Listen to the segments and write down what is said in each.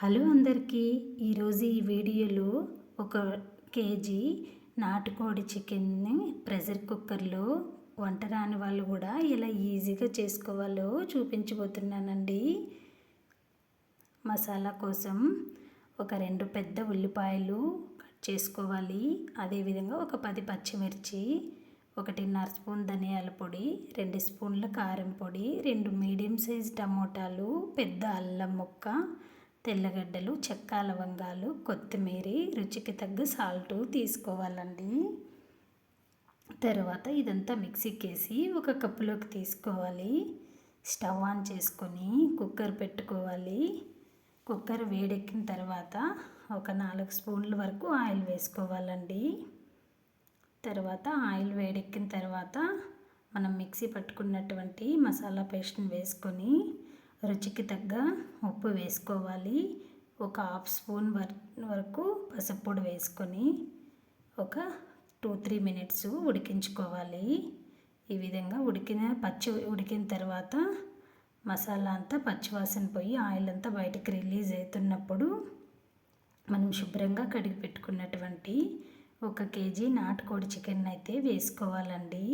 Hello అందరికీ ఈరోజు ఈ వీడియోలో ఒక కేజీ నాటుకోడి చికెన్ని ప్రెషర్ కుక్కర్లో వంట రాని వాళ్ళు కూడా ఎలా ఈజీగా చేసుకోవాలో చూపించబోతున్నానండి. మసాలా కోసం ఒక రెండు పెద్ద ఉల్లిపాయలు కట్ చేసుకోవాలి. అదేవిధంగా ఒక పది పచ్చిమిర్చి ఒకటిన్నర స్పూన్ ధనియాల పొడి రెండు స్పూన్ల కారం పొడి రెండు మీడియం సైజ్ టమోటాలు పెద్ద అల్లం ముక్క తెల్లగడ్డలు చెక్క లవంగాలు కొత్తిమీర రుచికి తగ్గ సాల్ట్ తీసుకోవాలండి. తర్వాత ఇదంతా మిక్సీకి వేసి ఒక కప్పులోకి తీసుకోవాలి. స్టవ్ ఆన్ చేసుకొని కుక్కర్ పెట్టుకోవాలి. కుక్కర్ వేడెక్కిన తర్వాత ఒక నాలుగు స్పూన్ల వరకు ఆయిల్ వేసుకోవాలండి. తర్వాత ఆయిల్ వేడెక్కిన తర్వాత మనం మిక్సీ పట్టుకున్నటువంటి మసాలా పేస్ట్ని వేసుకొని రుచికి తగ్గ ఉప్పు వేసుకోవాలి. ఒక హాఫ్ స్పూన్ వరకు పసుపొడి వేసుకొని ఒక టూ త్రీ మినిట్స్ ఉడికించుకోవాలి. ఈ విధంగా ఉడికిన పచ్చి ఉడికిన తర్వాత మసాలా అంతా పచ్చివాసన పోయి ఆయిల్ అంతా బయటకు రిలీజ్ అవుతున్నప్పుడు మనం శుభ్రంగా కడిగి పెట్టుకున్నటువంటి ఒక కేజీ నాటుకోడి చికెన్ అయితే వేసుకోవాలండి.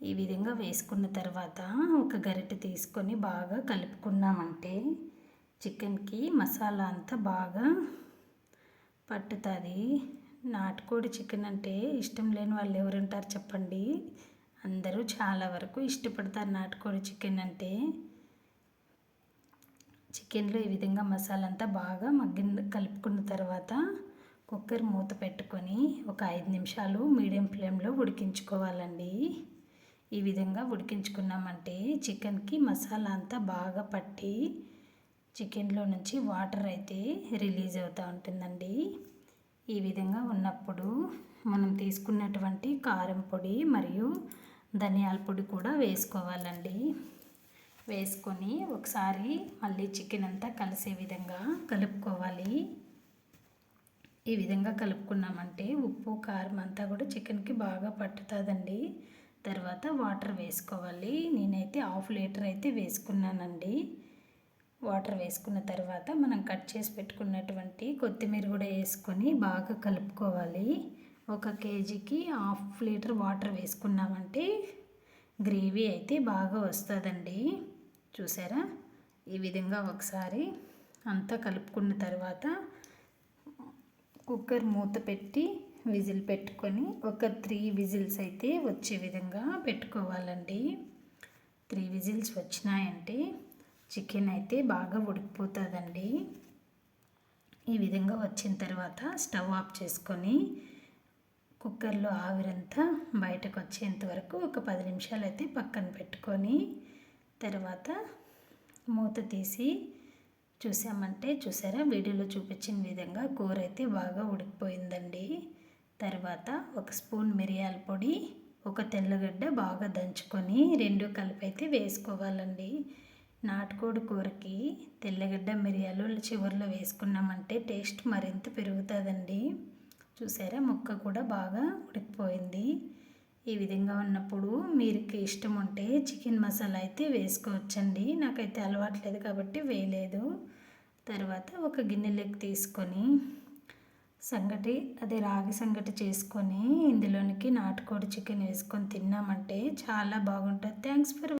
ఈ విధంగా వేసుకున్న తర్వాత ఒక గరిటె తీసుకొని బాగా కలుపుకున్నామంటే చికెన్కి మసాలా అంతా బాగా పట్టుతుంది. నాటుకోడి చికెన్ అంటే ఇష్టం లేని వాళ్ళు ఎవరుంటారు చెప్పండి. అందరూ చాలా వరకు ఇష్టపడతారు నాటుకోడి చికెన్ అంటే. చికెన్లో ఈ విధంగా మసాలా అంతా బాగా మగ్గిన కలుపుకున్న తర్వాత కుక్కర్ మూత పెట్టుకొని ఒక ఐదు నిమిషాలు మీడియం ఫ్లేమ్లో ఉడికించుకోవాలండి. ఈ విధంగా ఉడికించుకున్నామంటే చికెన్కి మసాలా అంతా బాగా పట్టి చికెన్లో నుంచి వాటర్ అయితే రిలీజ్ అవుతూ ఉంటుందండి. ఈ విధంగా ఉన్నప్పుడు మనం తీసుకున్నటువంటి కారం పొడి మరియు ధనియాల పొడి కూడా వేసుకోవాలండి. వేసుకొని ఒకసారి మళ్ళీ చికెన్ అంతా కలిసే విధంగా కలుపుకోవాలి. ఈ విధంగా కలుపుకున్నామంటే ఉప్పు కారం అంతా కూడా చికెన్కి బాగా పట్టుతుందండి. తర్వాత వాటర్ వేసుకోవాలి. నేనైతే హాఫ్ లీటర్ అయితే వేసుకున్నానండి. వాటర్ వేసుకున్న తర్వాత మనం కట్ చేసి పెట్టుకున్నటువంటి కొత్తిమీర కూడా వేసుకొని బాగా కలుపుకోవాలి. ఒక కేజీకి హాఫ్ లీటర్ వాటర్ వేసుకున్నామంటే గ్రేవీ అయితే బాగా వస్తుందండి. చూసారా? ఈ విధంగా ఒకసారి అంతా కలుపుకున్న తర్వాత కుక్కర్ మూత పెట్టి విజిల్ పెట్టుకొని ఒక త్రీ విజిల్స్ అయితే వచ్చే విధంగా పెట్టుకోవాలండి. త్రీ విజిల్స్ వచ్చినాయంటే చికెన్ అయితే బాగా ఉడికిపోతుందండి. ఈ విధంగా వచ్చిన తర్వాత స్టవ్ ఆఫ్ చేసుకొని కుక్కర్లో ఆవిరంతా బయటకు వచ్చేంత వరకు ఒక పది నిమిషాలు అయితే పక్కన పెట్టుకొని తర్వాత మూత తీసి చూసామంటే చూసారా? వీడియోలో చూపించిన విధంగా కూర అయితే బాగా ఉడికిపోయిందండి. తర్వాత ఒక స్పూన్ మిరియాల పొడి ఒక తెల్లగడ్డ బాగా దంచుకొని రెండు కలిపి అయితే వేసుకోవాలండి. నాటుకోడి కూరకి తెల్లగడ్డ మిరియాలు చివరిలో వేసుకున్నామంటే టేస్ట్ మరింత పెరుగుతుందండి. చూసారా? ముక్క కూడా బాగా ఉడికిపోయింది. ఈ విధంగా ఉన్నప్పుడు మీకు ఇష్టం ఉంటే చికెన్ మసాలా అయితే వేసుకోవచ్చండి. నాకైతే అలవాట్లేదు కాబట్టి వేయలేదు. తర్వాత ఒక గిన్నెలోకి తీసుకొని సంగటి అది రాగి సంగటి చేసుకొని ఇందులోనికి నాటుకోడి చికెన్ వేసుకొని తిన్నామంటే చాలా బాగుంటుంది. Thanks for